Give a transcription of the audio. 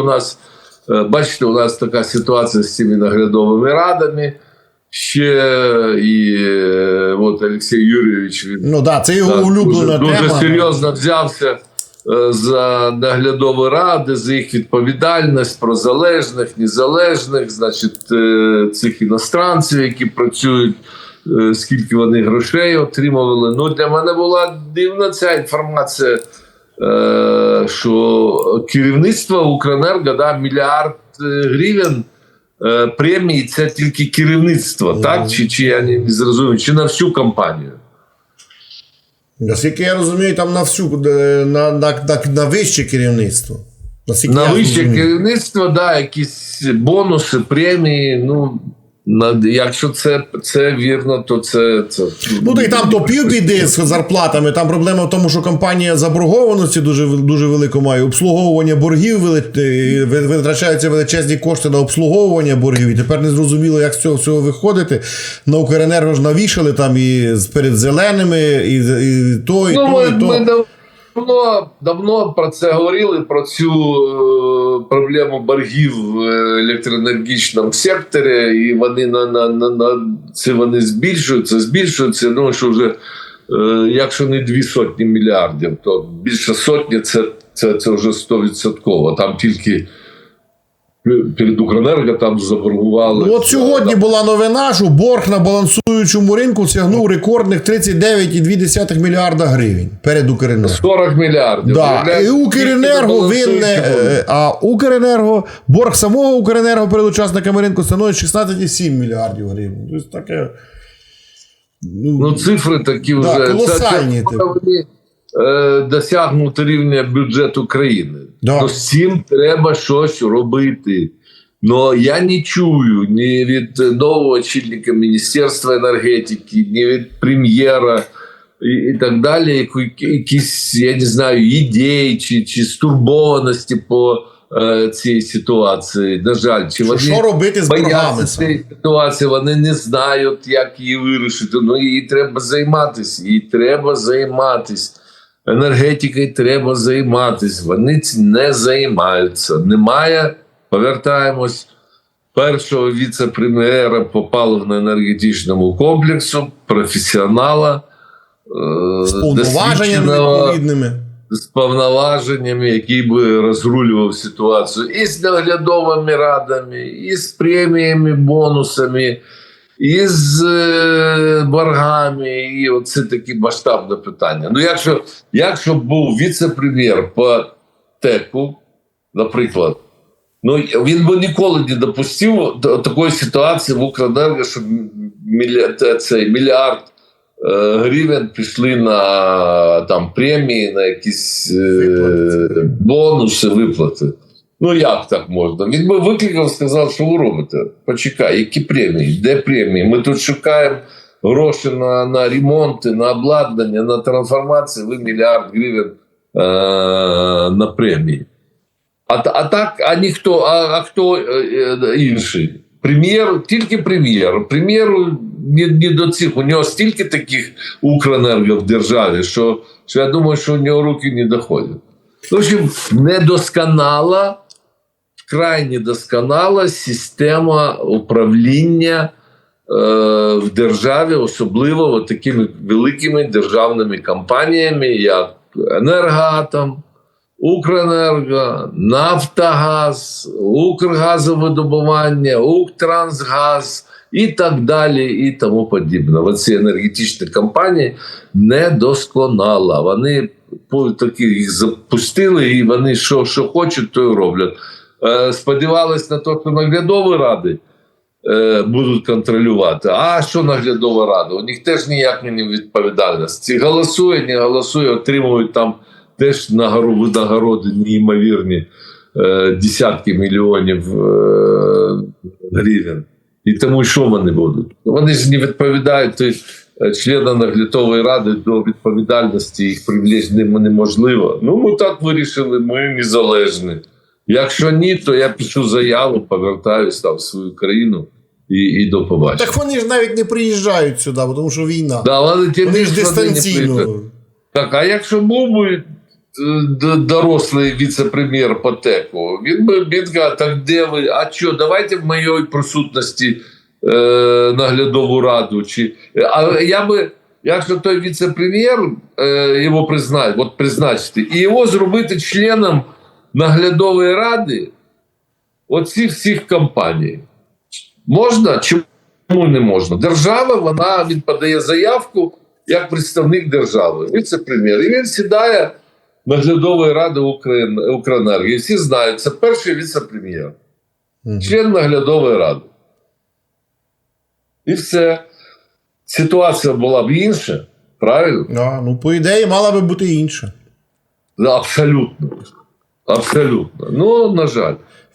у нас, е, бачите, у нас така ситуація з цими наглядовими радами. Ще і е, от Олексій Юрійович він Ну да, це його улюблена дуже, тема. дуже серйозно взявся е, за наглядові ради, за їх відповідальність про залежних, незалежних, значить, цих іностранців, які працюють, скільки вони грошей отримували. Ну, для мене була дивна ця інформація, що керівництво Укренерго да, мільярд е, гривень. е, Премії це тільки керівництво, так? Чи, чи я не зрозумів, чи на всю компанію? Наскільки я розумію, там на всю е, на, на, на, на вище керівництво. Наскільки На вище розумію. керівництво, да, якісь бонуси, премії. Ну якщо це, це вірно, то це. це Ну, й там то півбіди з зарплатами. Там проблема в тому, що компанія заборгованості дуже, дуже велику має. Обслуговування боргів витрачаються величезні кошти на обслуговування боргів. І тепер не зрозуміло, як з цього всього виходити. На Укренерго ж навішали там і з- перед зеленими, і, і то, і Ну, то, ми, і то. ми давно, давно про це говорили, про цю е, проблему боргів в електроенергічному секторі, і вони на, на, на, на це вони збільшуються, збільшуються. Ну що вже е, якщо не дві сотні мільярдів, то більше сотні це, це, це вже стовідсотково. Там тільки перед Укренерго там заборгували. Ну, от сьогодні була новина, що борг на балансуючому ринку сягнув рекордних 39,2 мільярда гривень перед Укренерго. 40 мільярдів. Да. І Укренерго винне, борги? е, а Укренерго, борг самого Укренерго перед учасниками ринку становить 16,7 мільярдів гривень. Тобто таке. Ну, цифри такі Да, вже колосальні, Це, це, типу. Е, досягнути рівня бюджету країни. Да. Ну, з цим треба щось робити. Но я не чую ні від нового очільника Міністерства енергетики, ні від прем'єра і, і так далі, якісь, я не знаю, ідей чи, чи стурбованості по е, цій ситуації. На жаль, чи вони що робити з боргами? цієї ситуації, вони не знають, як її вирішити. Ну їй треба займатися, їй треба займатися. Енергетикою треба займатися. Вони не займаються. Немає, повертаємось, першого віце-прем'єра по паливно-енергетичному комплексу, професіонала. е, З повноваженнями відповідними. з повноваженнями, який би розрулював ситуацію і з наглядовими радами, і з преміями, бонусами, і з е, боргами. І оце таке масштабне питання. Ну, якщо, якщо був віце-прем'єр по ТЕКу, наприклад. Ну, він би ніколи не допустив до такої ситуації в Укренерго, щоб мільярд, цей мільярд е, гривень пішли на там премії, на якісь е, бонуси, виплати. Ну як так можна? Він би викликав, сказав, що ви робите. Почекай, які премії? Де премії? Ми тут шукаємо гроші на, на ремонти, на обладнання, на трансформацію. Ви мільярд гривень е, на премії. А, а так, а ніхто, а, а хто е, е, інший? Прем'єр, тільки прем'єр. Прем'єру не, не до цих. У нього стільки таких Укренерго в державі, що, що я думаю, що у нього руки не доходять. В общем, недосконала, вкрай недосконала система управління е, в державі, особливо такими великими державними компаніями, як Енергоатом, Укренерго, Нафтогаз, Укргазовидобування, Укртрансгаз і так далі, і тому подібне. Оці енергетичні компанії недосконала. Вони такі їх запустили, і вони що, що хочуть, то й роблять. Е, сподівались на те, що наглядові ради е, будуть контролювати. А що наглядова рада? У них теж ніяк не відповідальності. Голосує, не голосує, отримують там теж нагору, винагороди неймовірні е, десятки мільйонів гривень. І тому що вони будуть? Вони ж не відповідають то есть, е, членам наглядової ради до відповідальності, їх привлечь неможливо. Ну, ми так вирішили, ми незалежні. Якщо ні, то я пишу заяву, повертаюся там в свою країну і, і до побачення. Так вони ж навіть не приїжджають сюди, бо тому що війна. Да, вони, тим Вони ж дистанційно. Так, а якщо був би дорослий віце-прем'єр по теку. Він би він каже, так де ви? А що, давайте в моїй присутності е, наглядову раду. Чи... А я би, якщо той віце-прем'єр е, його признає, от призначити, і його зробити членом наглядової ради оцих всіх компаній. Можна? Чому не можна? Держава, вона він подає заявку як представник держави, віце-прем'єр. І він сідає наглядової ради Укренерго. Всі знають, це перший віце-прем'єр, член наглядової ради. І все. Ситуація була б інша, правильно? Да, ну, по ідеї, мала би бути інша. Абсолютно. Абсолютно. Ну, на жаль.